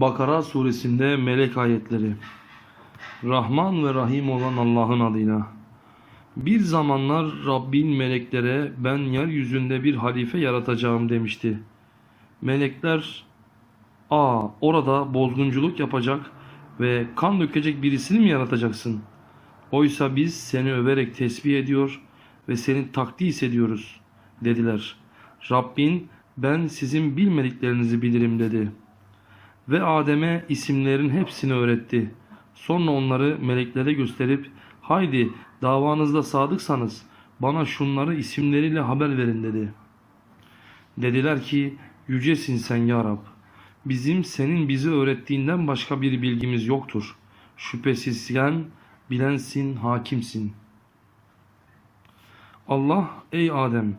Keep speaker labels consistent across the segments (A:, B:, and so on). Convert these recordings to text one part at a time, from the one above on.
A: Bakara suresinde melek ayetleri. Rahman ve Rahim olan Allah'ın adıyla. Bir zamanlar Rabbin meleklere ben yeryüzünde bir halife yaratacağım demişti. Melekler ''Aa orada bozgunculuk yapacak ve kan dökecek birisini mi yaratacaksın? Oysa biz seni överek tesbih ediyor ve seni takdis ediyoruz.'' dediler. Rabbin ben sizin bilmediklerinizi bilirim dedi. Ve Adem'e isimlerin hepsini öğretti. Sonra onları meleklere gösterip haydi davanızda sadıksanız bana şunları isimleriyle haber verin dedi. Dediler ki yücesin sen ya Rab. Bizim senin bizi öğrettiğinden başka bir bilgimiz yoktur. Şüphesiz sen bilensin, hakimsin. Allah ey Adem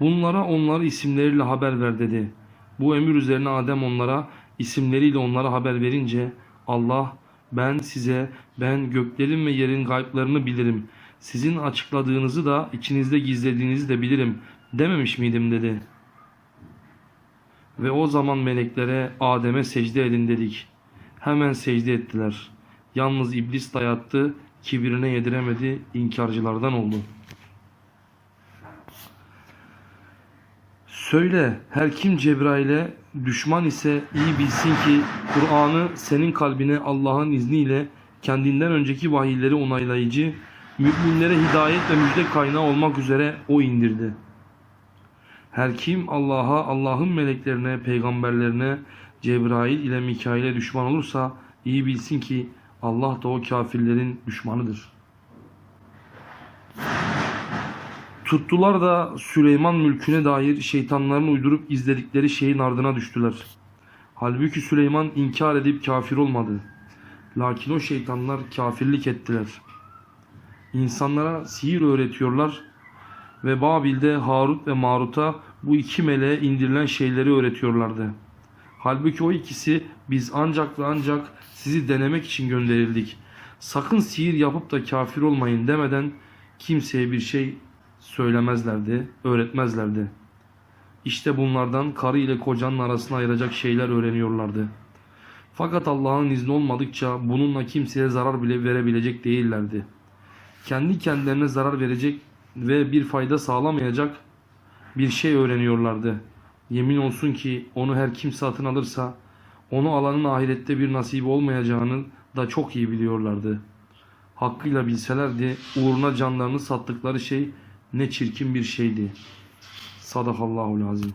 A: bunlara onları isimleriyle haber ver dedi. Bu emir üzerine Adem onlara isimleriyle onlara haber verince Allah ben size ben göklerin ve yerin gayblarını bilirim. Sizin açıkladığınızı da içinizde gizlediğinizi de bilirim dememiş miydim dedi. Ve o zaman meleklere Adem'e secde edin dedik. Hemen secde ettiler. Yalnız iblis dayattı, kibirine yediremedi, inkarcılardan oldu. Söyle her kim Cebrail'e düşman ise iyi bilsin ki Kur'an'ı senin kalbine Allah'ın izniyle kendinden önceki vahiyleri onaylayıcı, müminlere hidayet ve müjde kaynağı olmak üzere o indirdi. Her kim Allah'a, Allah'ın meleklerine, peygamberlerine, Cebrail ile Mikail'e düşman olursa iyi bilsin ki Allah da o kafirlerin düşmanıdır. Tuttular da Süleyman mülküne dair şeytanların uydurup izledikleri şeyin ardına düştüler. Halbuki Süleyman inkar edip kafir olmadı. Lakin o şeytanlar kafirlik ettiler. İnsanlara sihir öğretiyorlar ve Babil'de Harut ve Marut'a bu iki meleğe indirilen şeyleri öğretiyorlardı. Halbuki o ikisi biz ancak ve ancak sizi denemek için gönderildik. Sakın sihir yapıp da kafir olmayın demeden kimseye bir şey söylemezlerdi, öğretmezlerdi. İşte bunlardan karı ile kocanın arasını ayıracak şeyler öğreniyorlardı. Fakat Allah'ın izni olmadıkça bununla kimseye zarar bile verebilecek değillerdi. Kendi kendilerine zarar verecek ve bir fayda sağlamayacak bir şey öğreniyorlardı. Yemin olsun ki onu her kim satın alırsa onu alanın ahirette bir nasibi olmayacağını da çok iyi biliyorlardı. Hakkıyla bilselerdi uğruna canlarını sattıkları şey ne çirkin bir şeydi. Sadakallahu lazim.